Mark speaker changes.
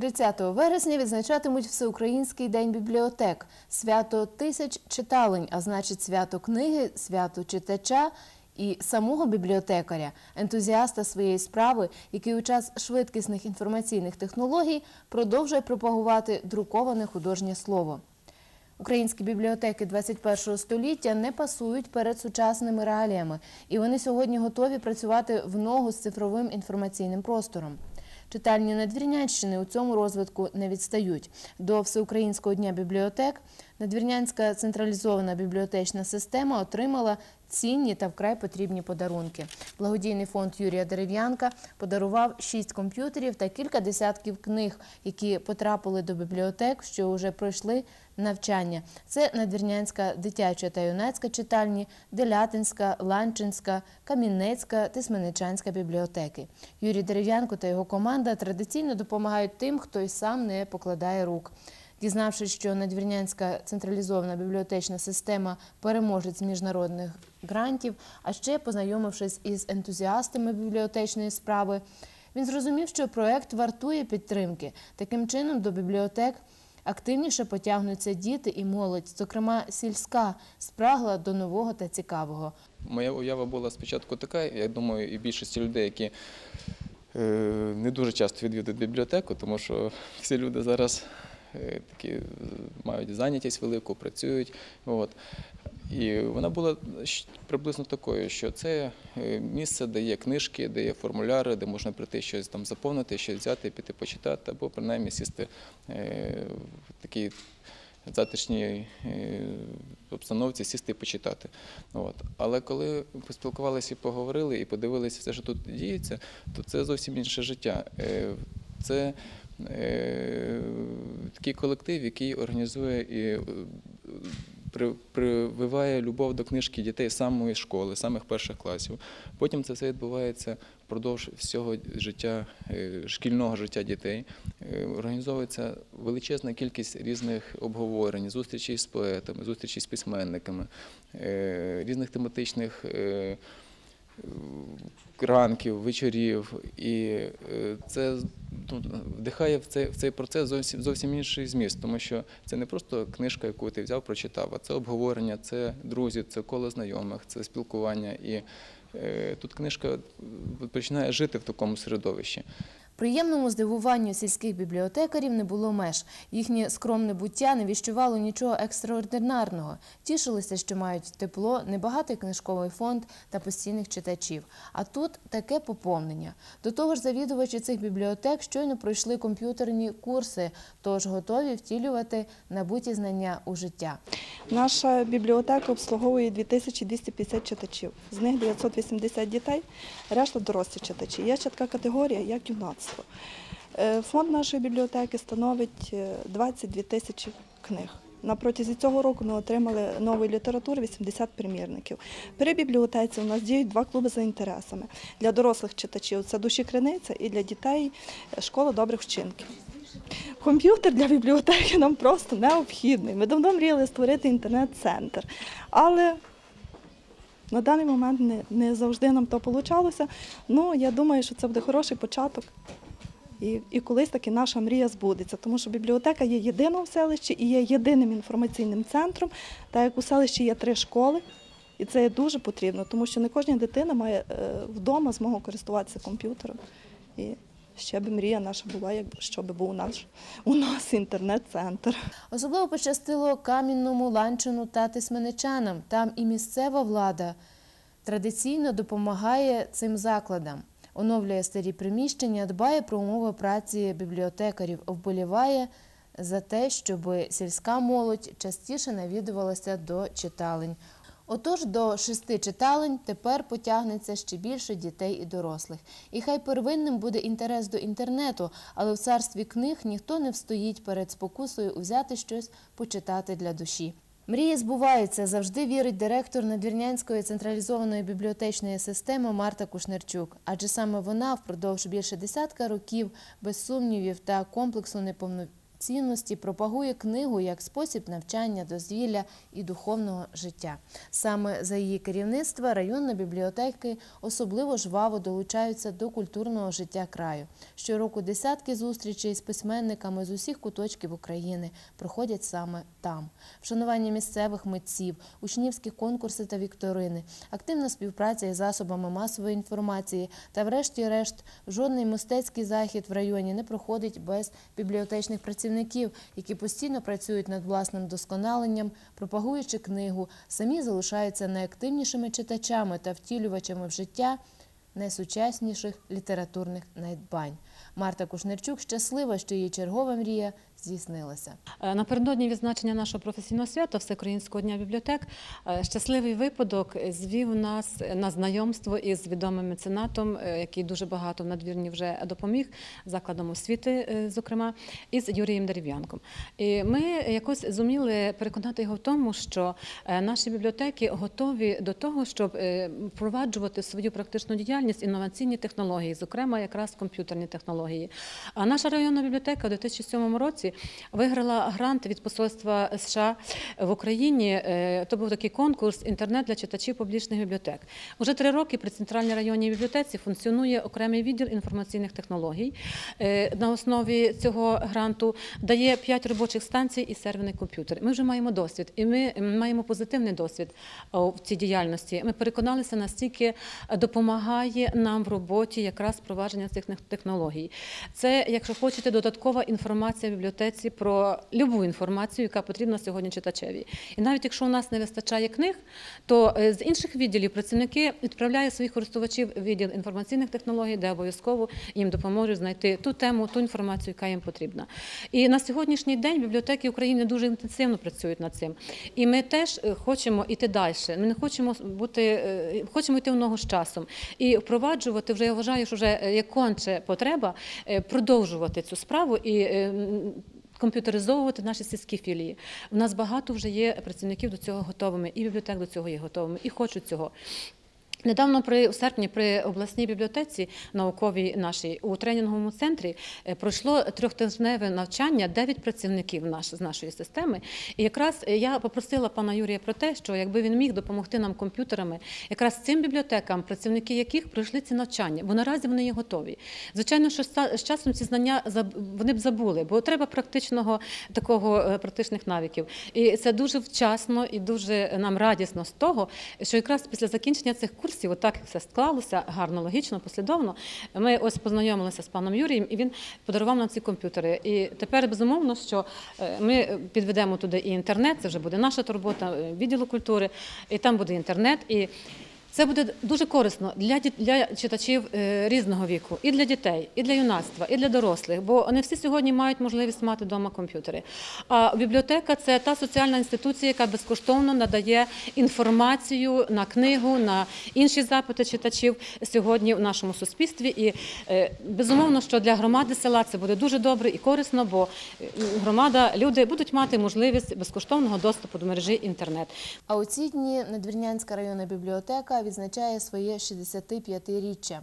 Speaker 1: 30 вересня відзначатимуть Всеукраїнський день бібліотек, свято тисяч читалень, а значить свято книги, свято читача і самого бібліотекаря, ентузіаста своєї справи, який у час швидкісних інформаційних технологій продовжує пропагувати друковане художнє слово. Українські бібліотеки 21-го століття не пасують перед сучасними реаліями, і вони сьогодні готові працювати в ногу з цифровим інформаційним простором. Читальні Надвірнянщини у цьому розвитку не відстають. До Всеукраїнського дня бібліотек Надвірнянська централізована бібліотечна система отримала цінні та вкрай потрібні подарунки. Благодійний фонд Юрія Дерев'янка подарував шість комп'ютерів та кілька десятків книг, які потрапили до бібліотек, що вже пройшли навчання. Це Надвірнянська дитяча та юнацька читальні, Делятинська, Ланчинська, Камінецька, Тисменичанська бібліотеки. Юрій Дерев'янко та його команда традиційно допомагають тим, хто й сам не покладає рук. Дізнавшись, що Надвірнянська централізована бібліотечна система переможець міжнародних грантів, а ще познайомившись із ентузіастами бібліотечної справи, він зрозумів, що проект вартує підтримки. Таким чином до бібліотек активніше потягнуться діти і молодь, зокрема сільська, спрагла до нового та цікавого.
Speaker 2: Моя уява була спочатку така, я думаю, і більшості людей, які е, не дуже часто відвідують бібліотеку, тому що всі люди зараз такі е, мають зайнятість велику, працюють. От. І вона була приблизно такою, що це е, місце, де є книжки, де є формуляри, де можна прийти щось там заповнити, щось взяти, піти почитати, або принаймні сісти е, в такій затишній е, обстановці, сісти і почитати. От. Але коли поспілкувалися і поговорили, і подивилися все, що тут діється, то це зовсім інше життя. Е, Це е, такий колектив, який організує і е, прививає любов до книжки дітей самої школи, з самих перших класів. Потім це все відбувається впродовж всього життя, е, шкільного життя дітей. Е, Організовується величезна кількість різних обговорень, зустрічей з поетами, зустрічей з письменниками, е, різних тематичних. Ранків, вечорів, і е, це ну, вдихає в цей, в цей процес зовсім, зовсім інший зміст, тому що це не просто книжка, яку ти взяв, прочитав, а це обговорення, це друзі, це коло знайомих, це спілкування. І е, тут книжка починає жити в такому середовищі.
Speaker 1: Приємному здивуванню сільських бібліотекарів не було меж. Їхнє скромне буття не віщувало нічого екстраординарного. Тішилися, що мають тепло, небагатий книжковий фонд та постійних читачів. А тут таке поповнення. До того ж, завідувачі цих бібліотек щойно пройшли комп'ютерні курси, тож готові втілювати набуті знання у життя.
Speaker 3: Наша бібліотека обслуговує 2250 читачів. З них 980 дітей, решта дорослі читачі. Є ще така категорія, як юнацтво. Е, Фонд нашої бібліотеки становить е, 22 тисячі книг. На протязі цього року ми отримали нової літератури 80 примірників. При бібліотеці у нас діють два клуби за інтересами. Для дорослих читачів це душі криниця і для дітей е, школа добрих вчинків. Комп'ютер для бібліотеки нам просто необхідний. Ми давно мріяли створити інтернет-центр, але на даний момент не, не завжди нам то вийшло. Ну, я думаю, що це буде хороший початок. І, і колись таки наша мрія збудеться, тому що бібліотека є єдина в селищі і є єдиним інформаційним центром, так як у селищі є три школи. І це є дуже потрібно, тому що не кожна дитина має е, вдома змогу користуватися комп'ютером. І ще б мрія наша була, якби щоб був наш у нас інтернет-центр.
Speaker 1: Особливо пощастило Кам'янному, Ланчину та Тисменичанам. Там і місцева влада традиційно допомагає цим закладам. Оновлює старі приміщення, дбає про умови праці бібліотекарів, вболіває за те, щоб сільська молодь частіше навідувалася до читалень. Отож, до шести читалень тепер потягнеться ще більше дітей і дорослих. І хай первинним буде інтерес до інтернету, але в царстві книг ніхто не встоїть перед спокусою взяти щось почитати для душі. Мрії збуваються, завжди вірить директор Надвірнянської централізованої бібліотечної системи Марта Кушнерчук. Адже саме вона впродовж більше десятка років без сумнівів та комплексу неповно цінності, пропагує книгу як спосіб навчання, дозвілля і духовного життя. Саме за її керівництва районні бібліотеки особливо жваво долучаються до культурного життя краю. Щороку десятки зустрічей з письменниками з усіх куточків України проходять саме там. Вшанування місцевих митців, учнівські конкурси та вікторини, активна співпраця із засобами масової інформації та, врешті-решт, жодний мистецький захід в районі не проходить без бібліотечних працівників, які постійно працюють над власним досконаленням, пропагуючи книгу, самі залишаються найактивнішими читачами та втілювачами в життя найсучасніших літературних надбань. Марта Кушнерчук щаслива, що її чергова мрія здійснилася.
Speaker 4: Е, Напередодні відзначення нашого професійного свята Всеукраїнського дня бібліотек е, щасливий випадок звів нас на знайомство із відомим меценатом, е, який дуже багато в надвірні вже допоміг закладом освіти, зокрема, із Юрієм Дерев'янком. І ми якось зуміли переконати його в тому, що наші бібліотеки готові до того, щоб впроваджувати свою практичну діяльність інноваційні технології, зокрема якраз комп'ютерні технології. А наша районна бібліотека у 2007 році виграла грант від посольства США в Україні. Е, То був такий конкурс інтернет для читачів публічних бібліотек. Уже три роки при центральній районній бібліотеці функціонує окремий відділ інформаційних технологій. Е, На основі цього гранту дає п'ять робочих станцій і серверний комп'ютер. Ми вже маємо досвід, і ми маємо позитивний досвід в цій діяльності. Ми переконалися, настільки допомагає нам в роботі якраз впровадження цих технологій. Це, якщо хочете, додаткова інформація в бібліотеці про любу інформацію, яка потрібна сьогодні читачеві. І навіть якщо у нас не вистачає книг, то е, з інших відділів працівники відправляють своїх користувачів в відділ інформаційних технологій, де обов'язково їм допоможуть знайти ту тему, ту інформацію, яка їм потрібна. І на сьогоднішній день бібліотеки України дуже інтенсивно працюють над цим. І ми теж е, хочемо йти далі. Ми не хочемо бути, е, хочемо йти в ногу з часом і впроваджувати вже я вважаю, що вже як конче потреба продовжувати цю справу і. Комп'ютеризовувати наші сільські філії. У нас багато вже є працівників до цього готовими, і бібліотек до цього є готовими, і хочуть цього. Недавно при в серпні при обласній бібліотеці науковій нашій у тренінговому центрі е, пройшло трьохтижневе навчання 9 працівників наш, з нашої системи. І якраз е, я попросила пана Юрія про те, що якби він міг допомогти нам комп'ютерами, якраз цим бібліотекам, працівники яких пройшли ці навчання, бо наразі вони є готові. Звичайно, що з часом ці знання вони б забули, бо треба практичного такого е, практичних навиків. І це дуже вчасно і дуже нам радісно з того, що якраз після закінчення цих курсів, отак як все склалося гарно, логічно, послідовно. Ми ось познайомилися з паном Юрієм, і він подарував нам ці комп'ютери. І тепер безумовно, що е, ми підведемо туди і інтернет. Це вже буде наша турбота е, відділу культури, і там буде інтернет. І це буде дуже корисно для, для читачів е, різного віку, і для дітей, і для юнацтва, і для дорослих, бо не всі сьогодні мають можливість мати вдома комп'ютери. А бібліотека це та соціальна інституція, яка безкоштовно надає інформацію на книгу, на інші запити читачів сьогодні в нашому суспільстві. І е, безумовно, що для громади села це буде дуже добре і корисно, бо е, громада, люди будуть мати можливість безкоштовного доступу до мережі інтернет.
Speaker 1: А у ці дні Надвірнянська районна бібліотека відзначає своє 65-річчя.